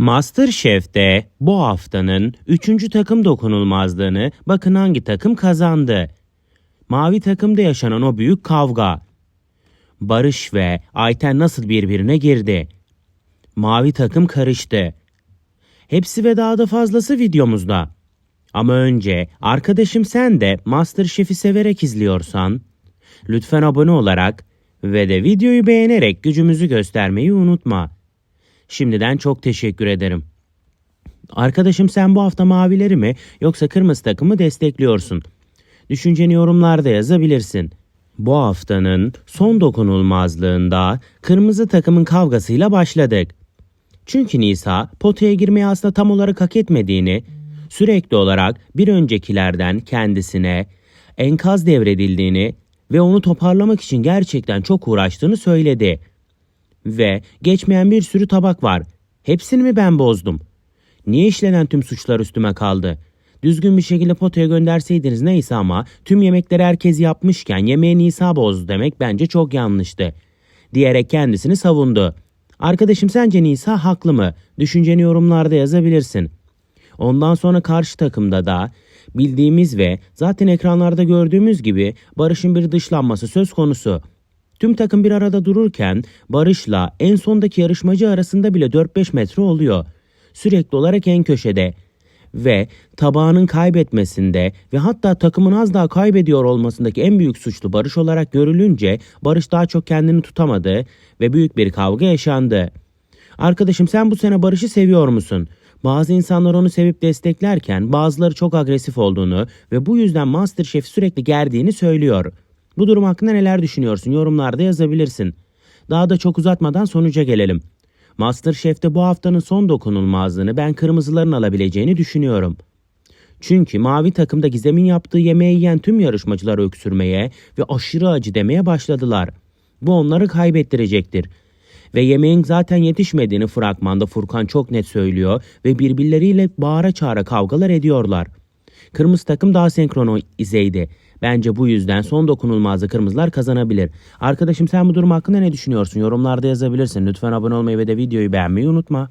Masterchef'te bu haftanın 3. takım dokunulmazlığını bakın hangi takım kazandı. Mavi takımda yaşanan o büyük kavga. Barış ve Ayten nasıl birbirine girdi? Mavi takım karıştı. Hepsi ve daha da fazlası videomuzda. Ama önce arkadaşım sen de Masterchef'i severek izliyorsan lütfen abone olarak ve de videoyu beğenerek gücümüzü göstermeyi unutma. Şimdiden çok teşekkür ederim. Arkadaşım sen bu hafta mavileri mi yoksa kırmızı takımı destekliyorsun? Düşünceni yorumlarda yazabilirsin. Bu haftanın son dokunulmazlığında kırmızı takımın kavgasıyla başladık. Çünkü Nisa potaya girmeyi aslında tam olarak hak etmediğini, sürekli olarak bir öncekilerden kendisine enkaz devredildiğini ve onu toparlamak için gerçekten çok uğraştığını söyledi. Ve geçmeyen bir sürü tabak var. Hepsini mi ben bozdum? Niye işlenen tüm suçlar üstüme kaldı? Düzgün bir şekilde potaya gönderseydiniz neyse ama tüm yemekleri herkes yapmışken yemeği Nisa bozdu demek bence çok yanlıştı. Diyerek kendisini savundu. Arkadaşım sence Nisa haklı mı? Düşünceni yorumlarda yazabilirsin. Ondan sonra karşı takımda da bildiğimiz ve zaten ekranlarda gördüğümüz gibi Barış'ın bir dışlanması söz konusu. Tüm takım bir arada dururken Barış'la en sondaki yarışmacı arasında bile 4-5 metre oluyor. Sürekli olarak en köşede ve tabağının kaybetmesinde ve hatta takımın az daha kaybediyor olmasındaki en büyük suçlu Barış olarak görülünce Barış daha çok kendini tutamadı ve büyük bir kavga yaşandı. Arkadaşım sen bu sene Barış'ı seviyor musun? Bazı insanlar onu sevip desteklerken bazıları çok agresif olduğunu ve bu yüzden Masterchef sürekli gerdiğini söylüyor. Bu durum hakkında neler düşünüyorsun? Yorumlarda yazabilirsin. Daha da çok uzatmadan sonuca gelelim. Masterchef'te bu haftanın son dokunulmazlığını ben kırmızıların alabileceğini düşünüyorum. Çünkü mavi takımda Gizem'in yaptığı yemeği yiyen tüm yarışmacılar öksürmeye ve aşırı acı demeye başladılar. Bu onları kaybettirecektir. Ve yemeğin zaten yetişmediğini fragmanda Furkan çok net söylüyor ve birbirleriyle bağıra çağıra kavgalar ediyorlar. Kırmızı takım daha senkronize'ydi. Bence bu yüzden son dokunulmazda kırmızılar kazanabilir. Arkadaşım sen bu durum hakkında ne düşünüyorsun? Yorumlarda yazabilirsin. Lütfen abone olmayı ve de videoyu beğenmeyi unutma.